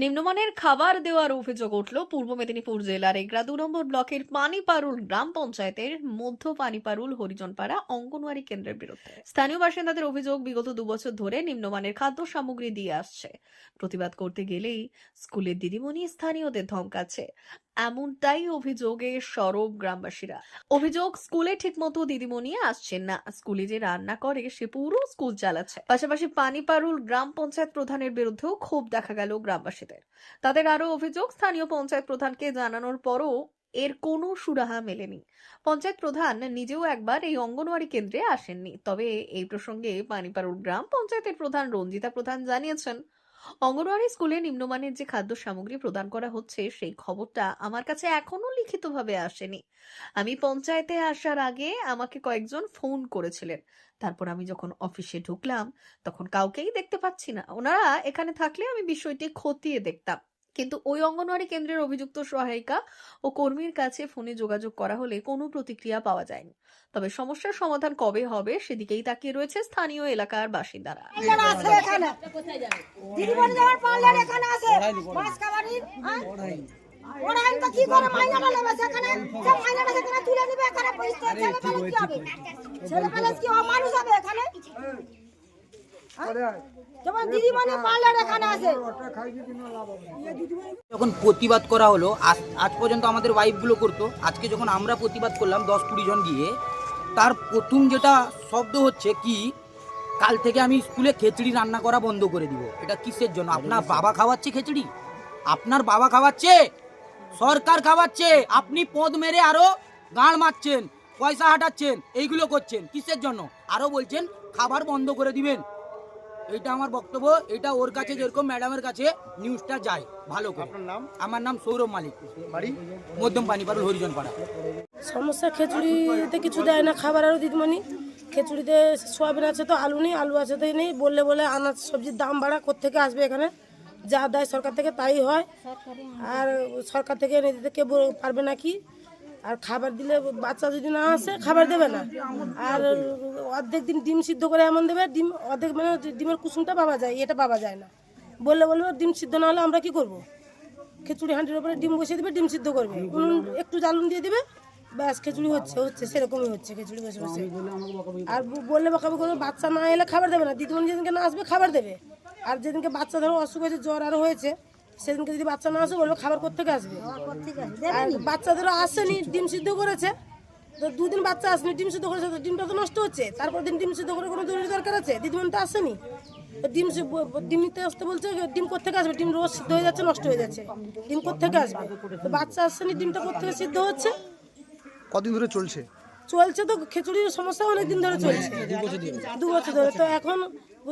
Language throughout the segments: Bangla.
নিম্নমানের খাবার দেওয়ার অভিযোগ উঠল পূর্ব মেদিনীপুর জেলার এগরা দু নম্বর ব্লকের পানিপারুল গ্রাম পঞ্চায়েতের মধ্য পানিপারুল হরিজনপাড়া অঙ্গনওয়াড়ি কেন্দ্রের বিরুদ্ধে। স্থানীয় বাসিন্দাদের অভিযোগ বিগত দুবছর ধরে নিম্নমানের খাদ্য সামগ্রী দিয়ে আসছে। প্রতিবাদ করতে গেলেই স্কুলের দিদিমণি স্থানীয়দের ধমকাচ্ছে। এমনটাই অভিযোগে সরব গ্রামবাসীরা। অভিযোগ স্কুলে ঠিকমতো দিদিমণি আসছেন না। স্কুলে যে রান্না করে, সে পুরো স্কুল চালাচ্ছে। পাশাপাশি পানিপারুল গ্রাম পঞ্চায়েত প্রধানের বিরুদ্ধেও ক্ষোভ দেখা গেল গ্রামবাসীদের। তাদের আরও অভিযোগ, স্থানীয় পঞ্চায়েত প্রধানকে জানানোর পরও এর কোনো সুরাহা মেলেনি। পঞ্চায়েত প্রধান নিজেও একবার এই অঙ্গনওয়াড়ি কেন্দ্রে আসেননি। তবে এই প্রসঙ্গে পানিপারুল গ্রাম পঞ্চায়েতের প্রধান রঞ্জিতা প্রধান জানিয়েছেন অঙ্গনওয়াড়ি স্কুলে নিম্নমানের যে খাদ্য সামগ্রী প্রদান করা হচ্ছে, সেই খবরটা আমার কাছে এখনও লিখিতভাবে আসেনি। আমি পঞ্চায়েতে আসার আগে আমাকে কয়েকজন ফোন করেছিলেন। তারপর আমি যখন অফিসে ঢুকলাম, তখন কাউকেই দেখতে পাচ্ছি না। ওনারা এখানে থাকলে আমি বিষয়টি খতিয়ে দেখতাম। কিন্তু ওই অঙ্গনওয়াড়ি কেন্দ্রের অভিযুক্ত সহায়িকা ও কর্মীর কাছে ফোনে যোগাযোগ করা হলে কোনো প্রতিক্রিয়া পাওয়া যায়নি। তবে সমস্যার সমাধান কবে হবে সেদিকেই তাকিয়ে রয়েছে স্থানীয় এলাকার বাসিন্দারা। কি করে? মাইনাটা নেবে সেখানে? সে মাইনাটা সেখানে তুলে নিবে এখানে। পয়সা ছেলে কি হবে? ছেলে পেলে কি হবে মানুষ হবে এখানে হ্যাঁ? যেমন দিদিমণি পার্লার এখানে আছে যখন প্রতিবাদ করা হলো আজ আজ পর্যন্ত আমাদের ওয়াইফগুলো করতো। আজকে যখন আমরা প্রতিবাদ করলাম দশ কুড়ি জন গিয়ে তার প্রথম যেটা শব্দ হচ্ছে কি কাল থেকে আমি স্কুলে খিচড়ি রান্না করা বন্ধ করে দিব। এটা কিসের জন্য? আপনার বাবা খাওয়াচ্ছে খিচড়ি? আপনার বাবা খাওয়াচ্ছে? সরকার খাওয়াচ্ছে? আপনি পদ মেরে আরও গাঁড় মারছেন পয়সা হাঁটাচ্ছেন এইগুলো করছেন কিসের জন্য? আরও বলছেন খাবার বন্ধ করে দিবেন। এইটা আমার বক্তব্য এটা ওর কাছে যেরকম ম্যাডামের কাছে নিউজটা যায় ভালো করে। নাম? আমার নাম সৌরভ মালিক। বাড়ি? মধ্যম পানিপাড়া হরিজন পাড়া সমস্যা খিচুড়িতে কিছু দেয় না খাবার আরও দিদিমণি। খিচুড়িতে সোয়াবিন আছে তো আলু নেই আলু আছে তো নেই। বললে বলে আনাজ সবজির দাম বাড়া কোথেকে আসবে এখানে? যা দেয় সরকার থেকে তাই হয়। আর সরকার থেকে এনে দিতে কেউ পারবে না কি? আর খাবার দিলে বাচ্চা যদি না আসে, খাবার দেবে না। আর অর্ধেক দিন ডিম সিদ্ধ করে এমন দেবে, ডিম অর্ধেক মানে ডিমের কুসুমটা পাওয়া যায়, এটা পাওয়া যায় না। বললে বলবে, ডিম সিদ্ধ না হলে আমরা কি করব? খিচুড়ি হাঁটির উপরে ডিম বসিয়ে দেবে, ডিম সিদ্ধ করবে। উনুন একটু জ্বালুন দিয়ে দিবে, ব্যাস, খিচুড়ি হচ্ছে হচ্ছে, সেরকমই হচ্ছে, খিচুড়ি বসে বসে। আর বললে বকাবি করবে, বাচ্চা না এলে খাবার দেবে না। দিদিমণি যেদিনকে না আসবে, খাবার দেবে। আর যেদিনকে বাচ্চা ধরো অসুখ হয়েছে, জ্বর আরও হয়েছে সেদিনকে যদি বাচ্চা না আসে বলবে খাবার কোথেকে আসবে? আর বাচ্চা ধরো আসেনি ডিম সিদ্ধ করেছে। তো দুদিন বাচ্চা আসেনি ডিম সিদ্ধ করেছে তো ডিমটা তো নষ্ট হচ্ছে। তারপর দিন ডিম সিদ্ধ করে কোনো জরুরি দরকার আছে? দিদিমণি তো আসেনি ডিম ডিম নিতে আসতে বলছে ডিম কোথেকে আসবে? ডিম রোজ সিদ্ধ হয়ে যাচ্ছে নষ্ট হয়ে যাচ্ছে। ডিম কোথেকে আসবে? তো বাচ্চা আসেনি ডিমটা কোথেকে সিদ্ধ হচ্ছে? কদিন ধরে চলছে? চলছে তো খিচুড়ির সমস্যা অনেক দিন ধরে চলছে। দু বছর ধরে। তো এখন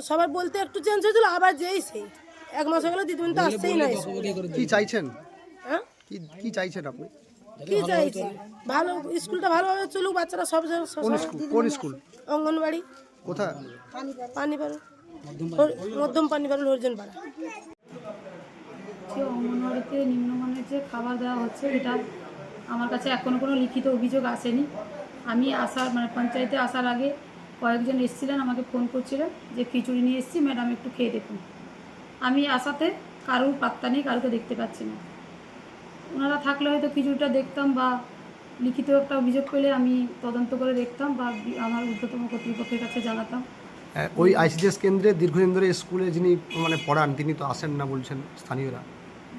সবার বলতে একটু চেঞ্জ হয়েছিল আবার যেই সেই। এক মাস হয়ে গেল দিদিমণি তো আসছেই না কি চাইছেন? হ্যাঁ? কি কি চাইছেন আপনি? কি চাইছি? ভালো স্কুলটা ভালোভাবে চলুক বাচ্চারা সব সব- কোন স্কুল? কোন স্কুল? অঙ্গনবাড়ি। কোথায়? পানি পারু মধ্যম পানি পারু হরিজন পাড়া যে অঙ্গনওয়াড়িতে নিম্নমানের যে খাবার দেওয়া হচ্ছে এটা আমার কাছে এখনও কোনো লিখিত অভিযোগ আসেনি। আমি আসার মানে পঞ্চায়েতে আসার আগে কয়েকজন এসেছিলেন আমাকে ফোন করছিলেন যে খিচুড়ি নিয়ে এসেছি ম্যাডাম একটু খেয়ে দেখুন। আমি আসাতে কারোর পাত্তা নেই কারোকে দেখতে পাচ্ছি না। ওনারা থাকলে হয়তো কিছুটা দেখতাম বা লিখিত একটা অভিযোগ পেলে আমি তদন্ত করে দেখতাম বা আমার ঊর্ধ্বতম কর্তৃপক্ষের কাছে জানাতাম। হ্যাঁ, ওই আইসিডিএস কেন্দ্রে দীর্ঘদিন ধরে স্কুলে যিনি মানে পড়ান তিনি তো আসেন না বলছেন স্থানীয়রা?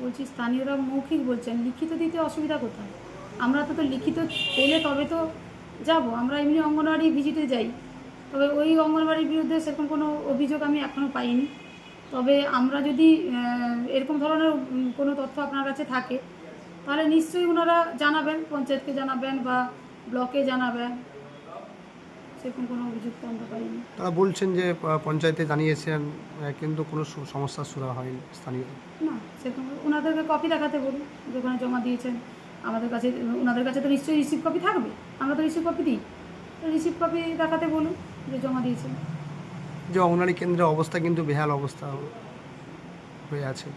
বলছি স্থানীয়রা মৌখিক বলছেন লিখিত দিতে অসুবিধা কোথায়? আমরা তো তো লিখিত পেলে তবে তো যাব আমরা এমনি অঙ্গনওয়াড়ি ভিজিটে যাই। তবে ওই অঙ্গনওয়াড়ির বিরুদ্ধে সেরকম কোনো অভিযোগ আমি এখনও পাইনি। তবে আমরা যদি এরকম ধরনের কোনো তথ্য আপনার কাছে থাকে তাহলে নিশ্চয়ই ওনারা জানাবেন পঞ্চায়েতকে জানাবেন বা ব্লকে জানাবেন। সেরকম কোনো অভিযোগ তো আমরা পাইনি। তারা বলছেন যে পঞ্চায়েতে জানিয়েছেন কিন্তু কোনো সু- সমস্যার সুরা হয়নি স্থানীয়। না সেরকম ওনাদেরকে কপি দেখাতে বলুন যেখানে জমা দিয়েছেন আমাদের কাছে ওনাদের কাছে তো নিশ্চয়ই রিসিভ কপি থাকবে আমরা তো রিসিভ কপি দিই। রিসিভ কপি দেখাতে বলুন যে জমা দিয়েছেন। যে অঙ্গনারী কেন্দ্রের অবস্থা কিন্তু বেহাল অবস্থা হয়ে আছে।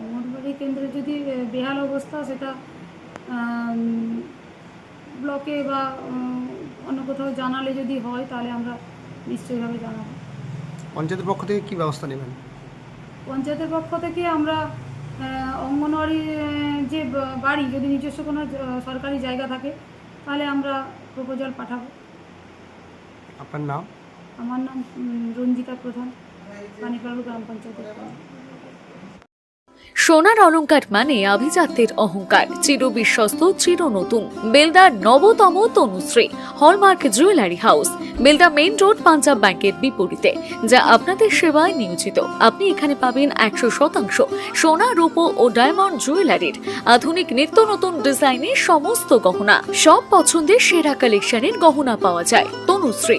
অঙ্গনবাড়ি কেন্দ্রে যদি বেহাল অবস্থা সেটা ব্লকে বা অন্য কোথাও জানালে যদি হয় তাহলে আমরা নিশ্চয়ইভাবে জানাব। পঞ্চায়েতের পক্ষ থেকে কি ব্যবস্থা নেবেন? পঞ্চায়েতের পক্ষ থেকে আমরা অঙ্গনওয়াড়ি যে বাড়ি যদি নিজস্ব কোনো সরকারি জায়গা থাকে তাহলে আমরা প্রপোজাল পাঠাবো। আপনার নাম? আমার নাম রঞ্জিতা প্রধান, পানিপাড়ু গ্রাম পঞ্চায়েতের সোনার অলংকার মানে আভিজাত্যের অহংকার। চির বিশ্বস্ত, চির নতুন। বেলদার নবতম Tanushree hallmark jewellery house Belda main road Punjab ব্যাংকের বিপরীতে, যা আপনাদের সেবায় নিয়োজিত। আপনি এখানে পাবেন একশো শতাংশ সোনা, রূপো ও ডায়মন্ড জুয়েলারির। আধুনিক নিত্য নতুন ডিজাইনের সমস্ত গহনা। সব পছন্দের সেরা কালেকশনের গহনা পাওয়া যায়। Tanushree